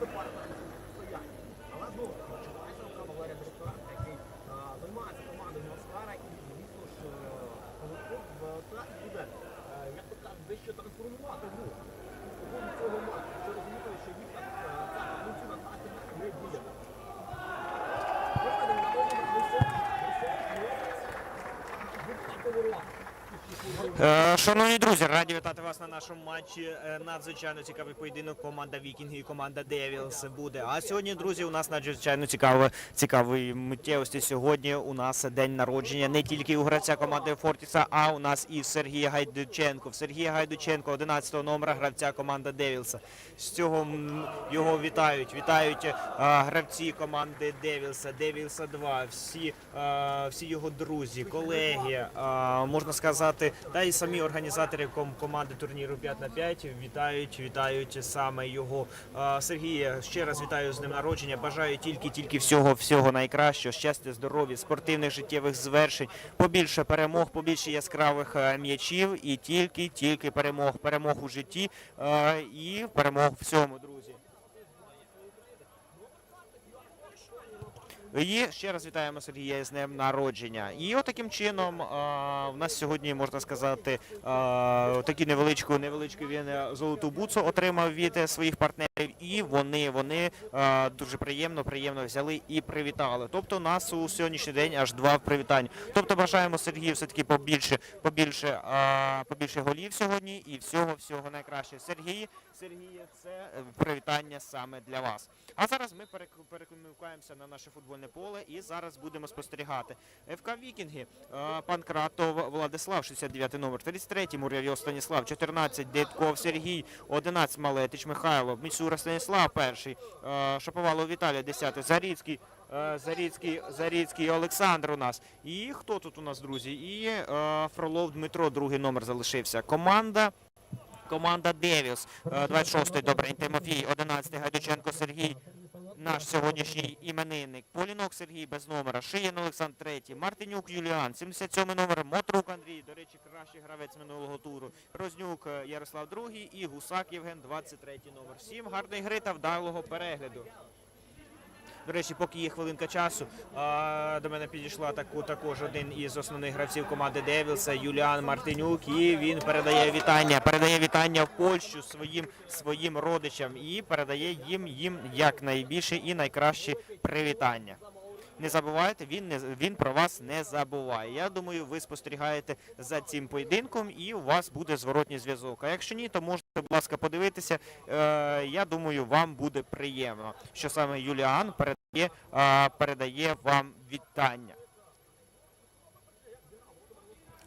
Але знову почувається рука Валерія Директоранта, який займається командою Москара і, звісно ж, колектив буде, як дещо трансформувати гру. Тому від цього матчу, що розумієте, що їх так, е, ця повноцінна тактика не діє. Проведення на одному високий, високий, високий ворот. Е, Шановні друзі, раді вітати вас на нашому матчі. Е, Надзвичайно цікавий поєдинок. Команда Вікінги і команда Девілс буде. А сьогодні, друзі, у нас надзвичайно цікаве, цікаві миттєвості. Сьогодні у нас день народження не тільки у гравця команди Фортіса, а у нас і в Сергія Гайдученко. В Сергія Гайдученко, 11 номера гравця команди Девілса. З цього його вітають. Вітають е, гравці команди Девілса, Девілса 2, всі, е, всі його друзі, колеги, е, можна сказати, та й самі організатори ком- команди турніру 5 на 5 вітають, вітають саме його. Сергія, ще раз вітаю з днем народження. Бажаю тільки, тільки всього, всього найкращого, щастя, здоров'я, спортивних життєвих звершень, побільше перемог, побільше яскравих е, м'ячів і тільки, тільки перемог, перемог у житті е, і перемог всьому, друзі. І ще раз вітаємо Сергія з днем народження. І от таким чином в нас сьогодні можна сказати а, таку невеличку невеличку він е, золоту буцу отримав від е, своїх партнерів, і вони вони дуже приємно, приємно взяли і привітали. Тобто у нас у сьогоднішній день аж два привітання. Тобто бажаємо Сергію все таки побільше, побільше, а, побільше голів сьогодні і всього всього найкраще. Сергій, Сергіє, це привітання саме для вас. А зараз ми перек- перекомунікуємося на наше футбольне поле і зараз будемо спостерігати. ФК Вікінги, е, Панкратов Владислав, 69 номер, 33 Мурявйов Станіслав, 14 Дедков Сергій, 11 Малетич Михайло, Міцура Станіслав, перший, е, Шаповалов Віталій, 10 Заріцький, е, Заріцький, Заріцький Олександр у нас. І хто тут у нас, друзі? І е, Фролов Дмитро, другий номер залишився. Команда Команда Девіс, 26-й Добрень Тимофій, 11-й Гайдученко Сергій, наш сьогоднішній іменинник. Полінок Сергій без номера, Шиєн Олександр Третій, Мартинюк Юліан, 77-й номер, Мотрук Андрій, до речі, кращий гравець минулого туру, Рознюк е, Ярослав Другий і Гусак Євген, 23-й номер. Всім гарної гри та вдалого перегляду. До речі, поки є хвилинка часу, до мене підійшла також один із основних гравців команди Девілса Юліан Мартинюк. І він передає вітання, передає вітання в Польщу своїм своїм родичам і передає їм їм якнайбільше і найкраще привітання. Не забувайте, він не він про вас не забуває. Я думаю, ви спостерігаєте за цим поєдинком, і у вас буде зворотній зв'язок. А якщо ні, то можете, будь ласка, подивитися. Е, я думаю, вам буде приємно, що саме Юліан передає, е, передає вам вітання.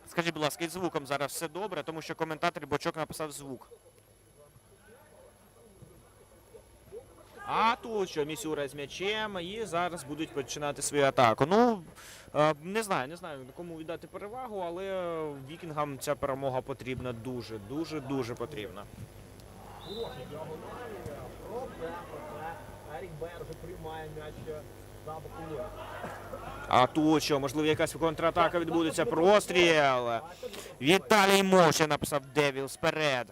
Скажіть, будь ласка, із звуком зараз все добре, тому що коментатор Бочок написав звук. А тут що Місюра з м'ячем і зараз будуть починати свою атаку. Ну е, не знаю, не знаю кому віддати перевагу, але вікінгам ця перемога потрібна дуже, дуже, дуже потрібна. А тут що, можливо, якась контратака відбудеться. Простріл. Віталій Моше написав Девіл сперед.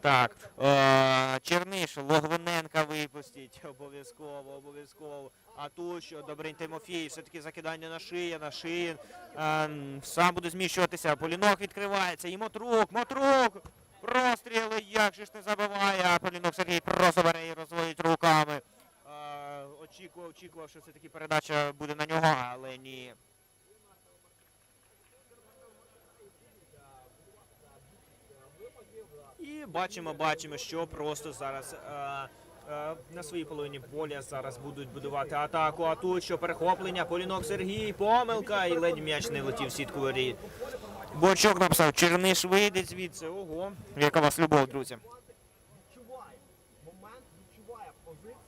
Так, е, Черниш, Логвиненка випустіть. Обов'язково, обов'язково. А тут що, Добрень Тимофій, все-таки закидання на шиє, на шиї. Е, сам буде зміщуватися. Полінок відкривається. І Мотрук, Мотрук! Простріли, як же ж не забиває. А Полінок Сергій просто бере і розводить руками. Е, очікував, очікував, що все-таки передача буде на нього, але ні. І бачимо, бачимо, що просто зараз е, е, на своїй половині поля зараз будуть будувати атаку. А тут що перехоплення, Полінок Сергій, помилка, і ледь м'яч не летів в сітку воріт. Бочок написав, Черниш вийде звідси. Ого, яка вас любов, друзі. Момент, відчуває позицію.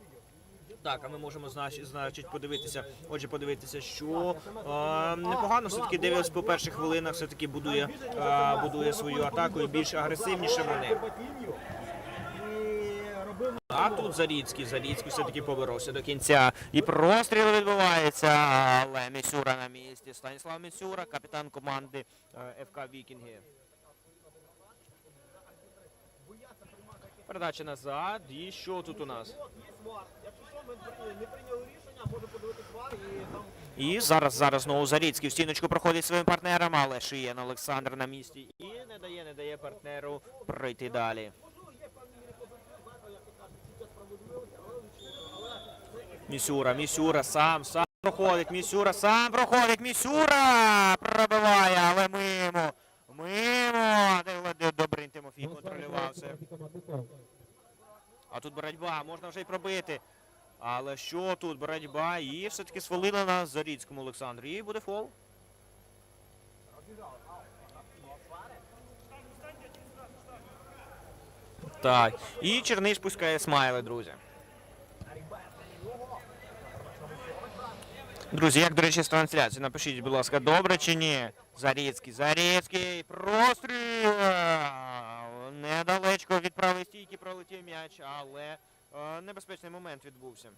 Так, а ми можемо значить, подивитися. Отже, подивитися, що е, непогано все-таки Девіс по перших хвилинах все-таки будує, е, будує свою атаку і більш агресивніше вони. А тут Заріцький, Заріцький все-таки поборовся до кінця. І простріл відбувається, але Місюра на місці. Станіслав Місюра, капітан команди е, ФК Вікінги. Передача назад. І що тут у нас? От, є вар. Якщо ми не прийняли рішення, може подивитись вар і там І зараз зараз знову Заріцький в стіночку проходить своїм партнером, але Шиєн Олександр на місці і не дає, не дає партнеру пройти далі. Місюра, Місюра сам, сам проходить, Місюра сам проходить, Місюра пробиває, але мимо. Мимо. Де- Добрий Тимофій контролював це. Тут боротьба, можна вже й пробити. Але що тут боротьба? І все-таки свалила на Заріцькому Олександру. І буде фол. Так. І Черниш пускає смайли, друзі. Друзі, як, до речі, з трансляції? Напишіть, будь ласка, добре чи ні? Заріцький, Заріцький, простріл! Недалечко від правої стійки пролетів м'яч, але е, небезпечний момент відбувся.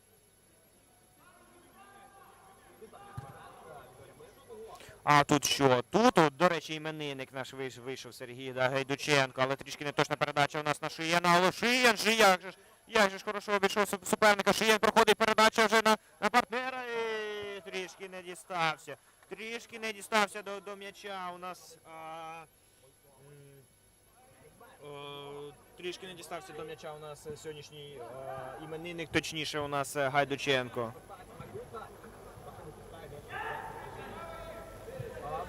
А тут що? Тут, от, до речі, іменинник наш вийшов, Сергій да, Гайдученко, але трішки не точна передача у нас на Шияна, але Шиян же як же ж, як же ж хорошо обійшов суп- суперника. Шиян проходить передача вже на, на партнера і трішки не дістався. Трішки не дістався до, до м'яча. У нас а, трішки не дістався до м'яча у нас сьогоднішній е, іменинник, точніше у нас Гайдученко.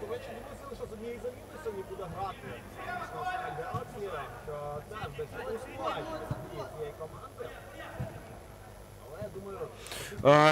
До речі, мусили, що з однієї заміни сьогодні буде грати. Що у складі цієї команди. Але я думаю, Е,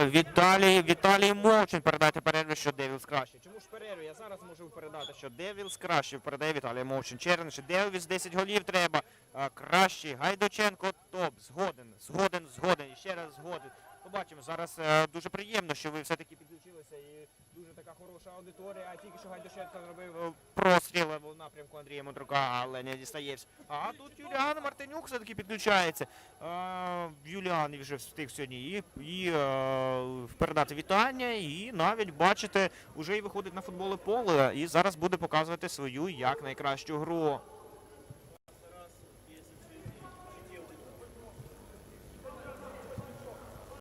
Віталій, Віталій Мовчин передати перерву, що Девілс краще. Чому ж перерві? Я зараз можу передати, що Девілс краще передає Віталій Мовчин. Черниш, Девілс 10 голів треба. Е, Кращий. Гайдученко топ. Згоден, згоден, згоден. І ще раз згоден. Побачимо. Зараз е, дуже приємно, що ви все-таки підключилися і дуже така хороша аудиторія. А тільки що Гайдученко зробив е, простріл в напрямку Андрія Мудрука, але не дістається. А тут Юліан Мартинюк все-таки підключається. Е, Юліан вже встиг сьогодні і, і е, передати вітання, і навіть бачите, вже і виходить на футболе поле, і зараз буде показувати свою як найкращу гру.